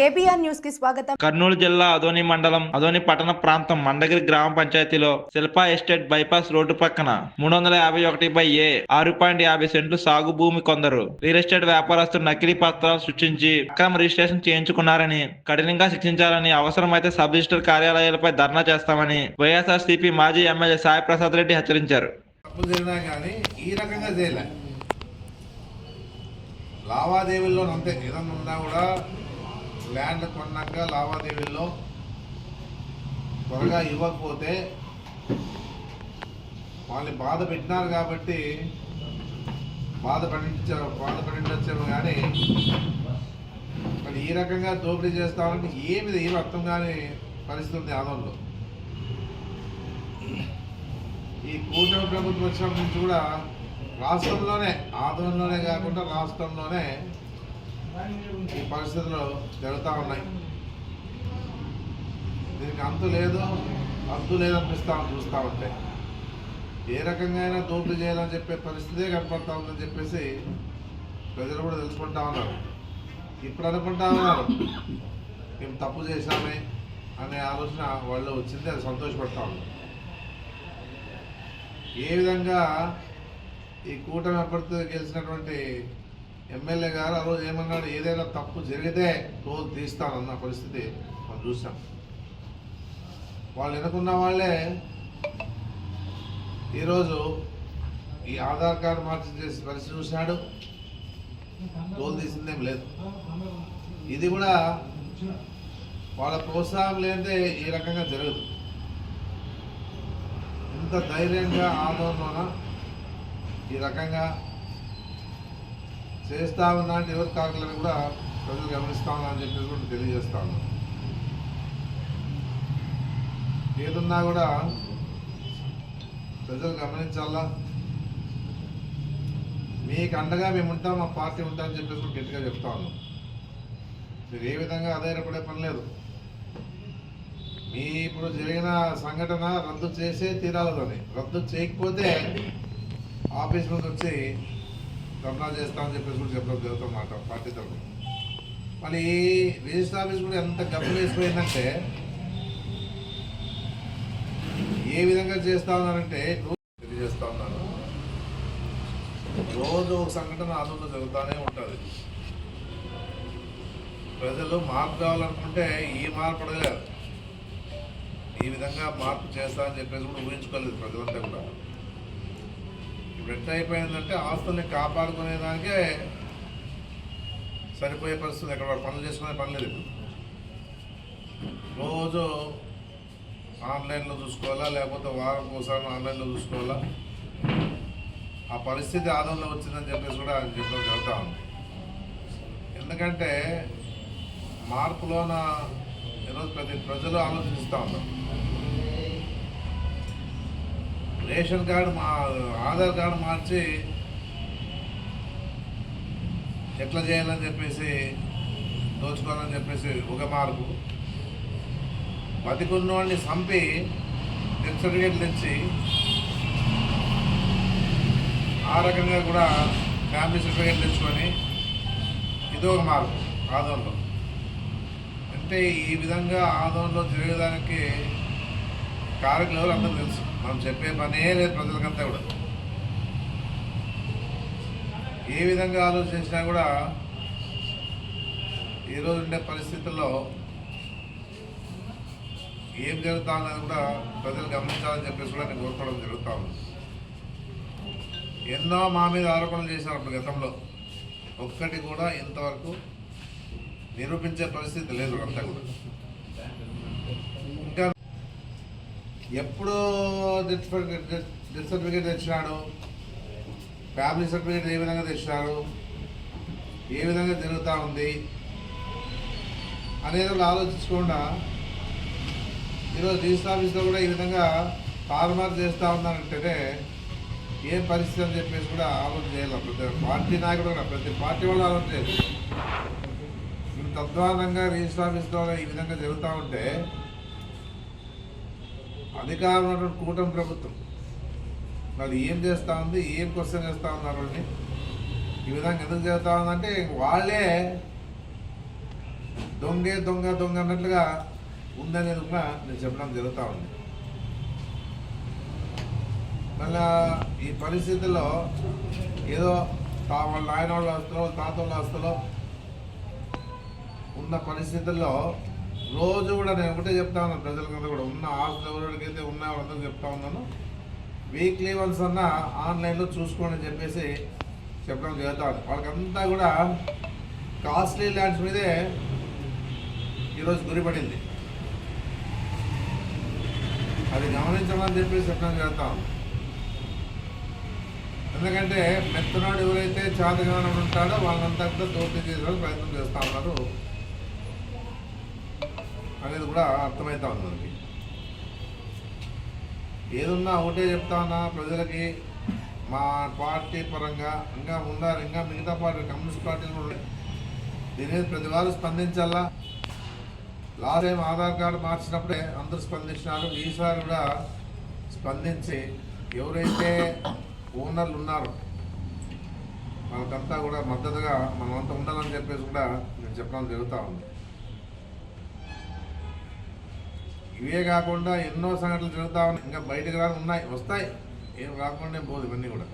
KBR న్యూస్కి స్వాగతం. కర్నూలు జిల్లా అదోని మండలం అదోని పట్టణ ప్రాంతం మండగిరి గ్రామ పంచాయతీలో శిల్పా ఎస్టేట్ బైపాస్ రోడ్డు పక్కన మూడు వందల యాభై ఒకటి బై ఏ ఆరు పాయింట్ యాభై సెంట్లు సాగు భూమి కొందరు. రియల్ ఎస్టేట్ వ్యాపారస్తులు నకిలీ పత్రాలు సృష్టించి అక్రమ రిజిస్ట్రేషన్ చేయించుకున్నారని కఠినంగా శిక్షించాలని అవసరమైతే సబ్ రిజిస్టర్ కార్యాలయాలపై ధర్నా చేస్తామని వైఎస్ఆర్ సిపి మాజీ ఎమ్మెల్యే సాయి ప్రసాద్ రెడ్డి హెచ్చరించారు. ఈ రకంగా లావాదేవీల్లో అంతే ఏదన్నా ఉన్నా కూడా ల్యాండ్ కొన్నాక లావాదేవీల్లో త్వరగా ఇవ్వకపోతే వాళ్ళని బాధ పెట్టినారు కాబట్టి బాధ పడించారు బాధ పడించచ్చు కానీ మరి ఈ రకంగా దోపిడీ చేస్తామంటే ఏమి ఏమి అర్థం కాని పరిస్థితి ఉంది ఆదంలో ఈ కూటమి ప్రభుత్వం వచ్చినప్పటి నుంచి కూడా రాష్ట్రంలోనే ఆంధ్రలోనే కాకుండా రాష్ట్రంలోనే ఈ పరిస్థితులు జరుగుతూ ఉన్నాయి. దీనికి అంతు లేదు అంతు లేదనిపిస్తా చూస్తూ ఉంటే. ఏ రకంగా అయినా దోపిడీ చేయాలని చెప్పే పరిస్థితే కనపడతా ఉందని చెప్పేసి ప్రజలు కూడా తెలుసుకుంటా ఉన్నారు. ఇప్పుడు అనుకుంటా ఉన్నారు మేము తప్పు చేశామే అనే ఆలోచన వాళ్ళు వచ్చింది అది సంతోషపడతా ఉన్నారు ఏ విధంగా ఈ కూటమి అభ్యర్థి గెలిచినటువంటి ఎమ్మెల్యే గారు ఆ రోజు ఏమన్నాడు? ఏదైనా తప్పు జరిగితే రోజు తీస్తానన్న పరిస్థితి మనం చూసాం. వాళ్ళు ఎన్నుకున్న వాళ్ళే ఈరోజు ఈ ఆధార్ కార్డు మార్చి చేసి పరిస్థితి చూశాడు. టోల్ తీసిందేం లేదు. ఇది కూడా వాళ్ళ ప్రోత్సాహం లేదే ఈ రకంగా జరగదు. ఇంత ధైర్యంగా ఆందోళన ఈ రకంగా చేస్తా ఉన్నా అంటే ఎవరు కాకలని కూడా ప్రజలు గమనిస్తా ఉన్నా అని చెప్పేసి కూడా తెలియజేస్తా ఉన్నాం. ఏదున్నా కూడా ప్రజలు గమనించాలా? మీకు అండగా మేము ఉంటాం మా పార్టీ ఉంటామని చెప్పేసి కూడా గట్టిగా చెప్తా ఉన్నాం. మీరు ఏ విధంగా ఆధారపడే పని లేదు. మీ ఇప్పుడు జరిగిన సంఘటన రద్దు చేసే తీరాలని రద్దు చేయకపోతే ఆఫీస్ ముందు వచ్చి ధర్నా చేస్తామని చెప్పేసి కూడా చెప్పడం జరుగుతుందన్నమాట పార్టీ తరఫున మళ్ళీ రిజిస్టర్ ఆఫీస్ కూడా ఎంత గబ్బు వేసిపోయిందంటే ఏ విధంగా చేస్తా ఉన్నారంటే తెలియజేస్తా ఉన్నారు రోజు ఒక సంఘటన ఆందోళన జరుగుతూనే ఉంటుంది. ప్రజలు మార్పు కావాలనుకుంటే ఈ మార్పు అడగలేదు ఈ విధంగా మార్పు చేస్తా అని చెప్పేసి కూడా ఊహించుకోలేదు ప్రజలంతా కూడా. ఇప్పుడు ఎట్లా అయిపోయిందంటే ఆస్తుల్ని కాపాడుకునేదానికే సరిపోయే పరిస్థితి ఎక్కడ పనులు చేసుకునే పని లేదు రోజు ఆన్లైన్లో చూసుకోవాలా లేకపోతే వారం ఒకసారి ఆన్లైన్లో చూసుకోవాలా? ఆ పరిస్థితి ఆదంలో వచ్చిందని చెప్పేసి కూడా ఆయన చెప్పడం జరుగుతూ ఉంది. ఎందుకంటే మార్పులోన ఈరోజు ప్రతి ప్రజలు ఆలోచిస్తూ ఉన్నారు. రేషన్ కార్డు మా ఆధార్ కార్డు మార్చి ఎట్లా చేయాలని చెప్పేసి దోచుకోవాలని చెప్పేసి ఒక మార్పు. బతికున్నవాడిని చంపి డెత్ సర్టిఫికేట్ తెచ్చి ఆ రకంగా కూడా ఫ్యామిలీ సర్టిఫికేట్ తెచ్చుకొని ఇదో ఒక మార్పు ఆదంలో అంటే ఈ విధంగా ఆదంలో జరిగేదానికి కారకులు ఎవరు అందరూ తెలుసు. మనం చెప్పే పనే లేదు ప్రజలకంతా కూడా. ఏ విధంగా ఆలోచించినా కూడా ఈరోజు ఉండే పరిస్థితుల్లో ఏం జరుగుతా అన్నది కూడా ప్రజలు గమనించాలని చెప్పేసి కూడా నేను కోరుకోవడం జరుగుతూ ఉంది. ఎన్నో మా మీద ఆరోపణలు చేశారు అప్పుడు గతంలో. ఒక్కటి కూడా ఇంతవరకు నిరూపించే పరిస్థితి లేదు అంతా కూడా. ఎప్పుడు డెత్ సర్టిఫికేట్ డెత్ సర్టిఫికేట్ తెచ్చినాడు. ఫ్యామిలీ సర్టిఫికేట్ ఏ విధంగా తెచ్చినాడు ఏ విధంగా జరుగుతూ ఉంది? అనేది వాళ్ళు ఆలోచించకుండా ఈరోజు రిజిస్టర్ ఆఫీస్లో కూడా ఈ విధంగా తారుమారు చేస్తూ ఉన్నారంటేనే ఏం పరిస్థితి అని చెప్పేసి కూడా ఆలోచన చేయాలి. ప్రతి పార్టీ నాయకుడు కూడా ప్రతి పార్టీ వాళ్ళు ఆలోచన చేయాలి. తద్వారంగా రిజిస్టర్ ఆఫీస్లో ఈ విధంగా జరుగుతూ ఉంటే అధికారంలో ఉన్నటువంటి కూటమి ప్రభుత్వం. మరి ఏం చేస్తూ ఉంది? ఏం క్వశ్చన్ చేస్తూ ఉన్నారు వాళ్ళని ఈ విధంగా ఎందుకు చేస్తూ ఉందంటే వాళ్ళే దొంగే దొంగ దొంగ అన్నట్లుగా ఉందనేది కూడా నేను చెప్పడం జరుగుతూ ఉంది. మళ్ళా ఈ పరిస్థితుల్లో ఏదో తా వాళ్ళ నాయన వాళ్ళ ఆస్తులో తాత వాళ్ళ ఆస్తులో ఉన్న పరిస్థితుల్లో రోజు కూడా నేను ఒకటే చెప్తా ఉన్నాను ప్రజలకంతా కూడా ఉన్న ఆస్తులు ఎవరికైతే ఉన్నాయో వాళ్ళందరూ చెప్తా ఉన్నాను. వీక్లీ వన్స్ అన్న ఆన్లైన్లో చూసుకోండి అని చెప్పేసి చెప్పడం జరుగుతా వాళ్ళకంతా కూడా కాస్ట్లీ ల్యాండ్స్ మీదే ఈరోజు గురిపడింది అది గమనించమని చెప్పేసి చెప్పడం జరుగుతా ఎందుకంటే మెత్తనాడు ఎవరైతే చాతగానే ఉంటాడో వాళ్ళంతా కూడా దోపిడీ చేసే ప్రయత్నం చేస్తూ ఉన్నారు. అనేది కూడా అర్థమవుతా ఉంది మనకి. ఏదున్నా ఒకటే చెప్తా ఉన్నా ప్రజలకి మా పార్టీ పరంగా ఇంకా ఉన్నారు ఇంకా మిగతా పార్టీ కమ్యూనిస్ట్ పార్టీలు కూడా దీని మీద ప్రతి వారు స్పందించాలా? లాస్ట్ టైం ఆధార్ కార్డు మార్చినప్పుడే అందరూ స్పందించినారు. ఈసారి కూడా స్పందించి ఎవరైతే ఓనర్లు ఉన్నారో వాళ్ళకంతా కూడా మద్దతుగా మనమంతా ఉండాలని చెప్పేసి కూడా నేను చెప్పడం జరుగుతూ ఉంది. ఇవే కాకుండా ఎన్నో సంఘటనలు జరుగుతూ ఉన్నాయి. ఇంకా బయటకు రాని ఉన్నాయి. వస్తాయి. ఏం రాకుండా పోదు ఇవన్నీ కూడా.